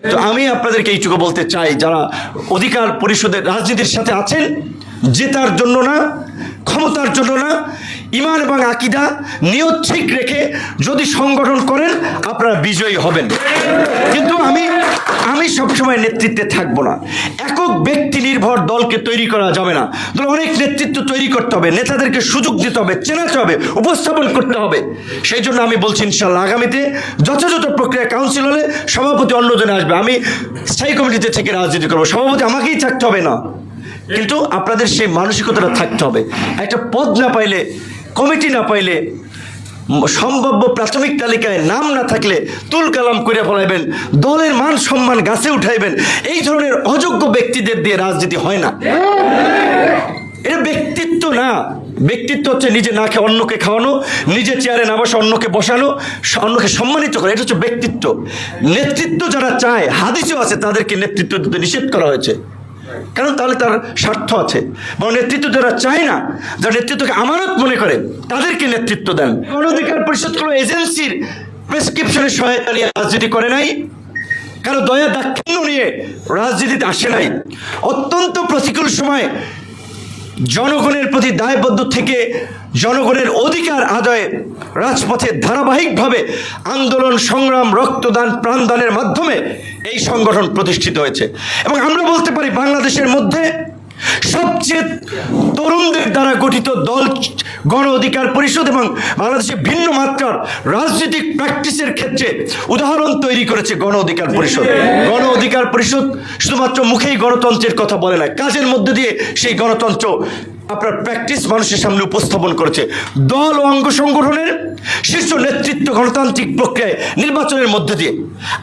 তো আমি আপনাদেরকে এইটুকু বলতে চাই, যারা অধিকার পরিষদের রাজনীতির সাথে আছেন, জেতার জন্য না, ক্ষমতার জন্য না, ইমান এবং আকিদা নিয়ত ঠিক রেখে যদি সংগঠন করেন, আপনারা বিজয়ী হবেন। কিন্তু আমি আমি সবসময় নেতৃত্বে থাকব না। একক ব্যক্তি নির্ভর দলকে তৈরি করা যাবে না। দলে অনেক নেতৃত্ব তৈরি করতে হবে, নেতাদেরকে সুযোগ দিতে হবে, চেনাতে হবে, উপস্থাপন করতে হবে। সেই জন্য আমি বলছি ইনশাল্লাহ আগামীতে যথাযথ প্রক্রিয়া কাউন্সিল হলে সভাপতি অন্যজনে আসবে। আমি স্থায়ী কমিটিতে থেকে রাজনীতি করব। সভাপতি আমাকেই থাকতে হবে না। কিন্তু আপনাদের সেই মানসিকতাটা থাকতে হবে। একটা পদ না পাইলে, কমিটি না পাইলে, সম্ভাব্য প্রাথমিক তালিকায় নাম না থাকলে তুল কালাম করে ফেলাইবেন, দলের মান সম্মান গাছে উঠাইবেন। এই ধরনের অযোগ্য ব্যক্তিদের দিয়ে রাজনীতি হয় না। এটা ব্যক্তিত্ব না। ব্যক্তিত্ব হচ্ছে নিজে না খেয়ে অন্যকে খাওয়ানো নিজে চেয়ারে না বসে অন্যকে বসানো অন্যকে সম্মানিত করা, এটা হচ্ছে ব্যক্তিত্ব। নেতৃত্ব যারা চায়, হাদিসও আছে তাদেরকে নেতৃত্ব দিতে নিষেধ করা হয়েছে। কারণ তাহলে তার স্বার্থ আছে। বা নেতৃত্ব যারা চায় না, যারা নেতৃত্বকে আমানত মনে করে, তাদেরকে নেতৃত্ব দেন। অধিকার পরিষদ কোনো এজেন্সির প্রেসক্রিপশনের সহায়তা নিয়ে রাজনীতি করে নাই। কারও দয়া দাক্ষিণ্য নিয়ে রাজনীতিতে আসে নাই। অত্যন্ত প্রতিকূল সময় জনগণের প্রতি দায়বদ্ধ থেকে জনগণের অধিকার আদায়ে রাজপথে ধারাবাহিকভাবে আন্দোলন, সংগ্রাম, রক্তদান, প্রাণদানের মাধ্যমে এই সংগঠন প্রতিষ্ঠিত হয়েছে। এবং আমরা বলতে পারি, বাংলাদেশের মধ্যে সবচেয়ে তরুণদের দ্বারা গঠিত দল, গণ অধিকার পরিষদ এবং বাংলাদেশে ভিন্ন মাত্রার রাজনৈতিক প্র্যাকটিসের ক্ষেত্রে উদাহরণ তৈরি করেছে গণ অধিকার পরিষদ। গণ অধিকার পরিষদ শুধুমাত্র মুখেই গণতন্ত্রের কথা বলে না কাজের মধ্যে দিয়ে সেই গণতন্ত্র আপনার প্র্যাকটিস মানুষের সামনে উপস্থাপন করেছে। দল ও অঙ্গ সংগঠনের শীর্ষ নেতৃত্ব গণতান্ত্রিক প্রক্রিয়ায় নির্বাচনের মধ্যে দিয়ে।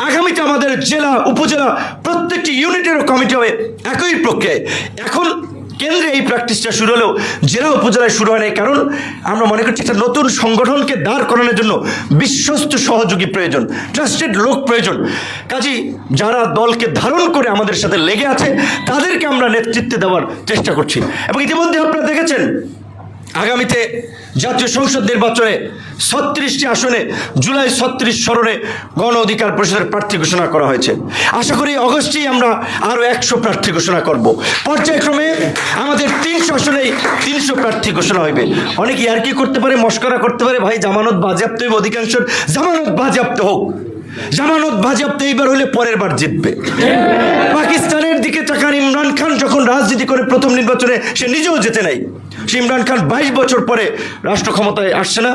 আগামীতে আমাদের জেলা, উপজেলা প্রত্যেকটি ইউনিটেরও কমিটি হবে একই প্রক্রিয়ায়। এখন কেন্দ্রে এই প্র্যাকটিসটা শুরু হলেও জেলা উপজেলায় শুরু হয় নাই। কারণ আমরা মনে করছি একটা নতুন সংগঠনকে দাঁড় করানোর জন্য বিশ্বস্ত সহযোগী প্রয়োজন ট্রাস্টেড লোক প্রয়োজন। কাজী যারা দলকে ধারণ করে আমাদের সাথে লেগে আছে, তাদেরকে আমরা নেতৃত্বে দেওয়ার চেষ্টা করছি। এবং ইতিমধ্যে আপনারা দেখেছেন আগামীতে জাতীয় সংসদ নির্বাচনে ছত্রিশটি আসনে, জুলাই ছত্রিশ স্মরণে গণ অধিকার পরিষদের প্রার্থী ঘোষণা করা হয়েছে। আশা করি অগস্টেই আমরা আরও একশো প্রার্থী ঘোষণা করব। পর্যায়ক্রমে আমাদের তিনশো আসনেই তিনশো প্রার্থী ঘোষণা হইবে। অনেকে আর কি করতে পারে, মস্করা করতে পারে, ভাই, জামানত বাজেয়াপ্ত হইবে অধিকাংশ জামানত বাজেয়াপ্ত হোক। জামানত বাজেয়াপ্ত এইবার হলে পরের বার জিতবে। পাকিস্তানের দিকে তাকান ইমরান খান যখন রাজনীতি করে প্রথম নির্বাচনে সে নিজেও যেতে নাই। সে ইমরান খান বাইশ বছর পরে রাষ্ট্র ক্ষমতায় আসছে না।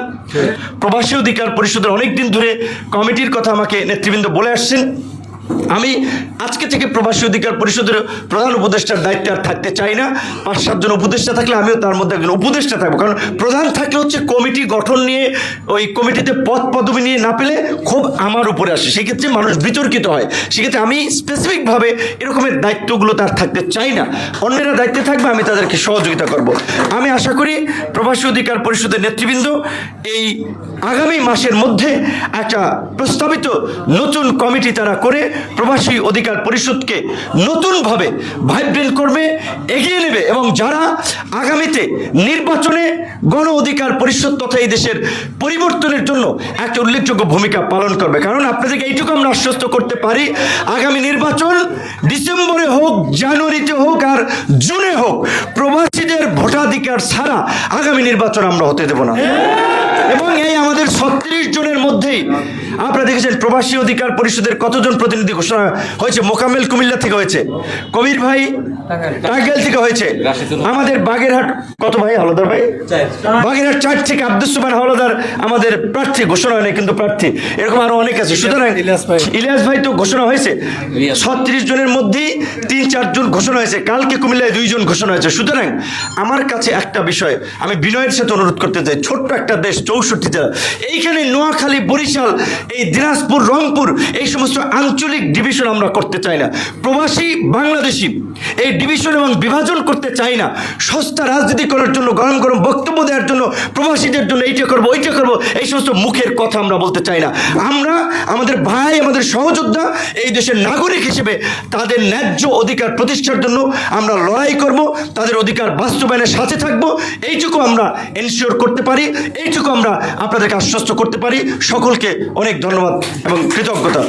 প্রবাসী অধিকার পরিষদের অনেকদিন ধরে কমিটির কথা আমাকে নেতৃবৃন্দ বলে আসছেন। আমি আজকে থেকে প্রবাসী অধিকার পরিষদের প্রধান উপদেষ্টার দায়িত্বে আর থাকতে চাই না। পাঁচ সাতজন উপদেষ্টা থাকলে আমিও তার মধ্যে একজন উপদেষ্টা থাকব। কারণ প্রধান থাকলে হচ্ছে কমিটি গঠন নিয়ে, ওই কমিটিতে পদ পদবি নিয়ে না পেলে খুব আমার উপরে আসে। সেক্ষেত্রে মানুষ বিতর্কিত হয়। সেক্ষেত্রে আমি স্পেসিফিকভাবে এরকমের দায়িত্বগুলো তার থাকতে চাই না। অন্যেরা দায়িত্বে থাকবে, আমি তাদেরকে সহযোগিতা করব। আমি আশা করি প্রবাসী অধিকার পরিষদের নেতৃবৃন্দ এই আগামী মাসের মধ্যে একটা প্রস্তাবিত নতুন কমিটি তারা করে প্রবাসী অধিকার পরিষদকে নতুনভাবে ভাইব্রেন্ট করবে, এগিয়ে নেবে এবং যারা আগামীতে নির্বাচনে গণ অধিকার পরিষদ তথা এই দেশের পরিবর্তনের জন্য একটা উল্লেখযোগ্য ভূমিকা পালন করবে। কারণ আপনাদেরকে এইটুকু আমরা আশ্বস্ত করতে পারি, আগামী নির্বাচন ডিসেম্বরে হোক, জানুয়ারিতে হোক আর জুনে হোক, প্রবাসীদের ভোটাধিকার ছাড়া আগামী নির্বাচন আমরা হতে দেব না। এবং এই আমাদের ছত্রিশ জনের মধ্যেই আপনারা দেখেছেন প্রবাসী অধিকার পরিষদের কতজন প্রতিনিধি ঘোষণা হয়েছে? মোকামেল কুমিল্লা থেকে হয়েছে কবির ভাই টাঙ্গাইল থেকে হয়েছে আমাদের বাগেরহাট কত ভাই হলদার ভাই? বাগেরহাট চার থেকে আব্দুল সুমান হলদার আমাদের প্রার্থী ঘোষণা হয়নি কিন্তু প্রার্থী এরকম আরও অনেক আছে। সুতরাং। ইলিয়াস ভাই। তো ঘোষণা হয়েছে ছত্রিশ জনের মধ্যেই তিন চারজন ঘোষণা হয়েছে কালকে কুমিল্লায় দুইজন ঘোষণা হয়েছে। সুতরাং আমার কাছে একটা বিষয় আমি বিনয়ের সাথে অনুরোধ করতে চাই ছোট্ট একটা দেশ চৌষট্টি জেলা। এইখানে নোয়াখালী, বরিশাল, এই দিনাজপুর, রংপুর, এই সমস্ত আঞ্চলিক ডিভিশন আমরা করতে চাই না। প্রবাসী, বাংলাদেশি, এই ডিভিশন এবং বিভাজন করতে চাই না। সস্তা রাজনীতি করার জন্য, গরম গরম বক্তব্য দেওয়ার জন্য, প্রবাসীদের জন্য এইটা করব, ওইটা করব, এই সমস্ত মুখের কথা আমরা বলতে চাই না। আমরা, আমাদের ভাই, আমাদের সহযোদ্ধা, এই দেশের নাগরিক হিসেবে তাদের ন্যায্য অধিকার প্রতিষ্ঠার জন্য আমরা লড়াই করব, তাদের অধিকার বাস্তবায়নের সাথে থাকব, এইটুকু আমরা এনশিওর করতে পারি, এইটুকু আমরা আপনাদেরকে আশ্বস্ত করতে পারি। সকলকে অনেক ধন্যবাদ এবং কৃতজ্ঞতা।